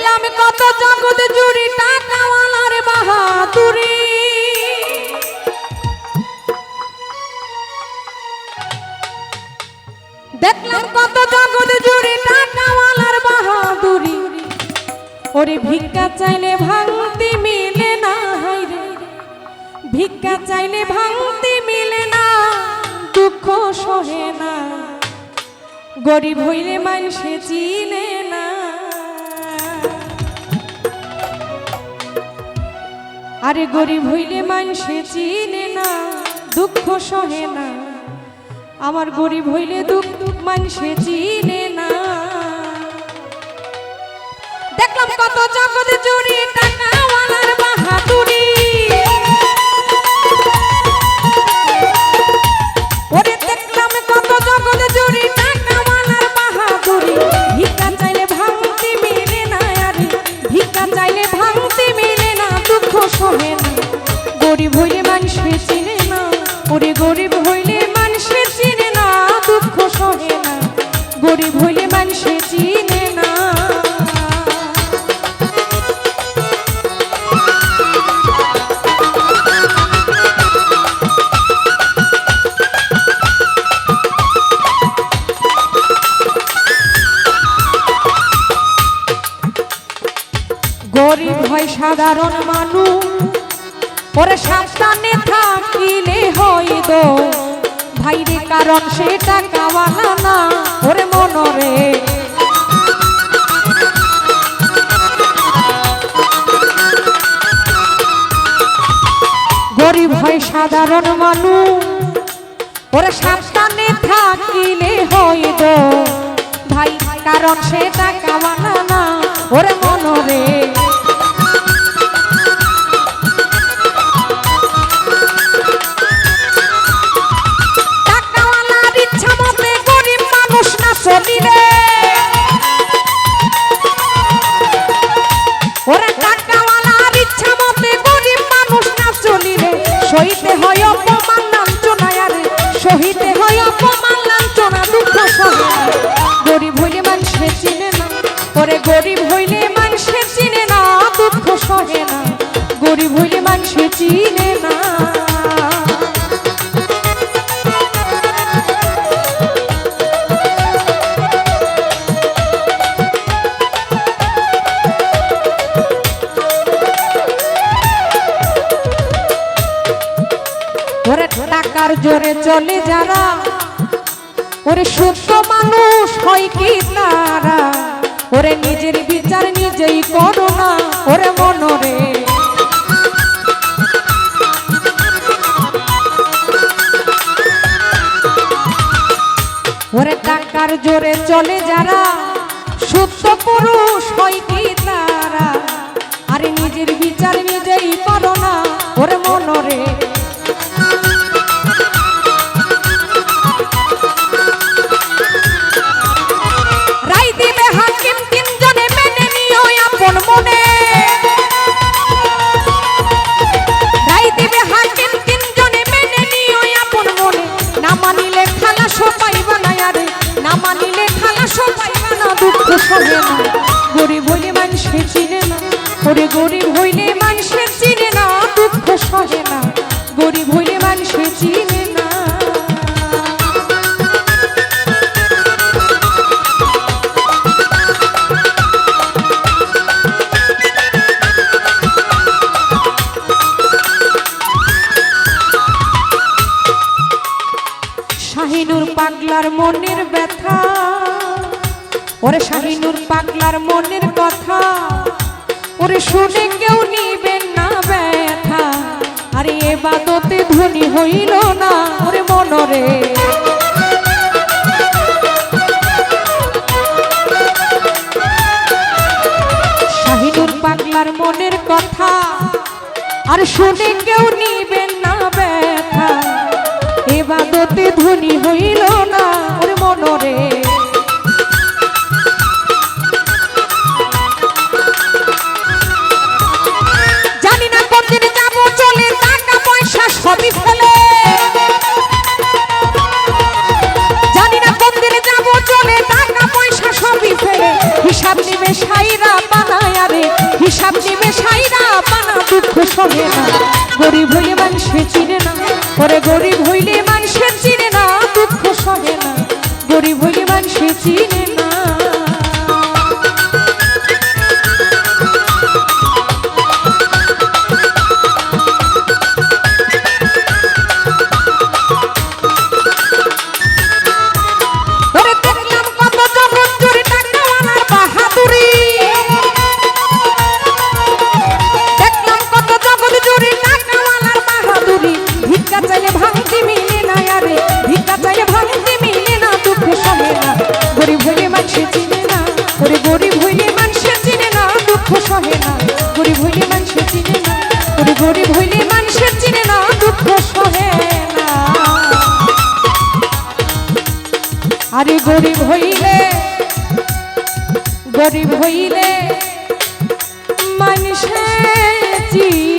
দেখলাম কত জগৎ জুড়ি টাকাওয়ালার বাহাদুরি। দেখলাম কত জগৎ জুড়ি টাকাওয়ালার বাহাদুরি। ওরে ভিক্ষা চাইলে ভাঙতি মিলে না, হায় রে। ভিক্ষা চাইলে ভাঙতি মিলে না, দুঃখ সহে না। গরিব হইলে মানুষে চিনে আরে গরিব হইলে মানুষে চিনে না, দুঃখ সহে না। আমার গরিব হইলে দুঃখ, মানুষে চিনে না। দেখলাম কত জগৎ জড়িয়ে টাকাওয়ালার গরিব হইলে মানুষে চিনে না। ওরে গরিব হইলে মানুষে চিনে না, দুঃখ সহে না। গরিব হইলে মানুষে চিনে না। গরিব হয় সাধারণ মানুষ। ওরে সাবধানে থাকিলে হইদ ভাইরে কারণ সেটা কাওয়ালা না, ওরে মনরে। গরিব হয় সাধারণ মানুষ, ওরে সাবধানে থাকিলে হইদ ভাই, কারণ সেটা কাওয়ালা না, ওরে মনরে। ওরা টাকাওয়ালার ইচ্ছা মতে গরিব আরে। সহিতে হয় অপমান, লাঞ্ছনা, দুঃখ সহে না। গরিব হইলে মানুষে চিনে না। ওরে গরিব হইলে মানুষে চিনে না, দুঃখ সহে না। গরিব হইলে মানুষে চিনে ওরে টাকার জোরে চলে যারা, ওরে সুস্থ মানুষ হয় কি তারা? ওরে নিজের বিচার নিজেই করো না, ওরে মনরে। ওরে টাকার জোরে চলে যারা সুস্থ পুরুষ হয় কি তারা? আরে নিজের বিচার নিজেই ওরে গরিব হইলে মানুষে চিনে না, দুঃখ সহে না। গরিব হইলে মানুষে চিনে না। শাহিনুর পাগলার মনের ব্যথা। ওরে শাহিনুর পাগলার মনের কথা। ওরে শুনে কেউ নিবেন না ব্যথা। আরে এ বাদতে ধনী হইল না, ওরে মনরে। পাগলার মনের কথা, আর শুনে কেউ হিসাব নেবে সাইরা পানা দুঃখ সরে না। গরিব হইলে মানুষে চিনে না, পরে গরিব হইলে মানুষের চিনে না, দুঃখ সরে না। গরিব হইলে মানুষের চিনে না। গরিব হইলে মানুষের চিনে না। চিনে না, দুঃখ সহে না। আরে গরিব হইলে গরিব হইলে মানুষের চিনে